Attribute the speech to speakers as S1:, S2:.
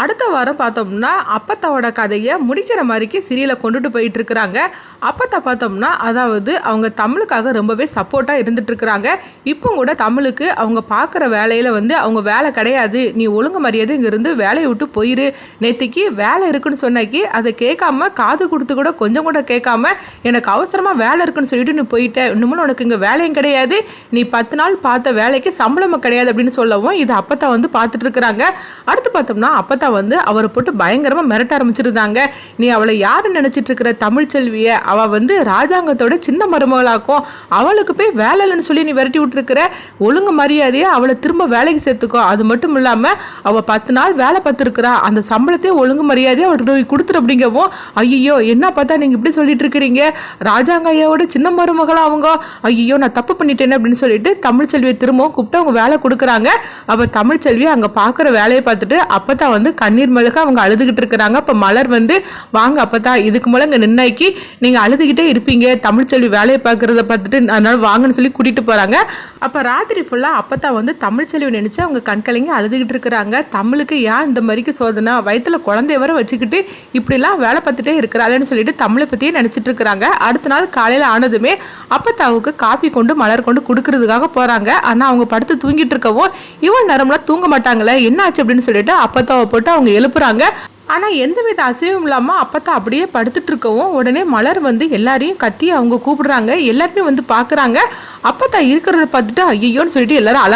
S1: அடுத்த வாரம் பார்த்தோம்னா அப்பத்தாவோட கதையை முடிக்கிற மாதிரிக்கு சீரியலை கொண்டுட்டு போயிட்டு இருக்கிறாங்க அப்பத்தா பார்த்தோம்னா அதாவது அவங்க தமிழுக்காக ரொம்பவே சப்போர்ட்டாக இருந்துட்டு இருக்கிறாங்க இப்போ கூட தமிழுக்கு அவங்க பார்க்குற வேலையில் வந்து அவங்க வேலை கிடையாது. நீ ஒழுங்கு மரியாதை இங்கேருந்து வேலையை விட்டு போயிரு. நேத்திக்கு வேலை இருக்குன்னு சொன்னாக்கி அதை கேட்காம காது கொடுத்து கூட கொஞ்சம் கூட கேட்காம எனக்கு அவசரமாக வேலை இருக்குன்னு சொல்லிட்டு நீ போயிட்ட. இன்னமும் உனக்கு இங்கே வேலையும் கிடையாது. நீ பத்து நாள் பார்த்த வேலைக்கு சம்பளமும் கிடையாது அப்படின்னு சொல்லவும் இது அப்பத்தா வந்து பார்த்துட்டு இருக்கிறாங்க அடுத்து பார்த்தோம்னா அப்பத்தா வந்து அவரை போட்டு பயங்கரமாக மிரட்ட ஆரம்பிச்சிருந்தாங்க. நீ அவளை யாரு நினைச்சிட்டு இருக்கிற? தமிழ்ச்செல்வியை அவள் வந்து ராஜாங்கத்தோட சின்ன மருமகளாக்கும் அவளுக்கு போய் வேலை இல்லைன்னு சொல்லி நீ விரட்டி விட்டுருக்கிற. ஒழுங்கு மரியாதையை அவளை திரும்ப வேலைக்கு சேர்த்துக்கோ. அது மட்டும் இல்லாமல் அவள் பத்து நாள் வேலை பார்த்துருக்குறா. அந்த சம்பளத்தையும் ஒழுங்கு மரியாதையை அவர்கிட்ட போய் கொடுத்துரு அப்படிங்கவும் ஐயோ என்ன பார்த்தா நீங்கள் இப்படி சொல்லிட்டு இருக்கிறீங்க? ராஜாங்க ஐயாவோட சின்ன மருமகளாக அவங்க. ஐயோ நான் தப்பு பண்ணிட்டேன் அப்படின்னு சொல்லிட்டு தமிழ்ச்செல்வியை திரும்பவும் கூப்பிட்டு அவங்க வேலை கொடுக்குறாங்க. அவள் தமிழ்ச்செல்வி அங்கே பார்க்குற வேலையை பார்த்துட்டு அப்போ தான் வந்து கண்ணீர் மழுக அவங்க அழுதுகிட்டு இருக்கிறாங்க. அப்போ மலர் வந்து வாங்க அப்பதான் இதுக்கு மேலே இங்கே நின்னாக்கி நீங்கள் அழுதுகிட்டே இருப்பீங்க. தமிழ்ச்செல்வி வேலையை பார்க்குறத பார்த்துட்டு அதனால வாங்கன்னு சொல்லி கூட்டிகிட்டு போகிறாங்க அப்போ ராத்திரி ஃபுல்லாக அப்பத்தா வந்து தமிழ்ச்செல்வி நினச்சி அவங்க கண்கலைங்க அழுதுகிட்டு இருக்கிறாங்க. தமிழுக்கு ஏன் இந்த மாதிரிக்கு சோதனை? வயித்துல குழந்தைய வர வச்சுக்கிட்டு இப்படிலாம் வேலை பார்த்துட்டே இருக்கிறாளேன்னு சொல்லிட்டு தமிழை பற்றியே நினச்சிட்டு இருக்கிறாங்க. அடுத்த நாள் காலையில் ஆனதுமே அப்பத்தாவுக்கு காப்பி கொண்டு மலர் கொண்டு கொடுக்கறதுக்காக போகிறாங்க ஆனால் அவங்க படுத்து தூங்கிட்டு இருக்கவும் இவன் நேரம்லாம் தூங்க மாட்டாங்களே என்ன ஆச்சு அப்படின்னு சொல்லிட்டு அப்பத்தாவை போட்டு அவங்க எழுப்புறாங்க. ஆனால் எந்தவித அசைவும் இல்லாமல் அப்பத்தா அப்படியே படுத்துட்டு இருக்கவும் உடனே மலர் வந்து எல்லாரையும் கத்தி அவங்க கூப்பிடுறாங்க. எல்லாருமே வந்து பார்க்குறாங்க அப்பத்தா இருக்கிறத பார்த்துட்டு ஐயோன்னு சொல்லிட்டு எல்லாரும் அழ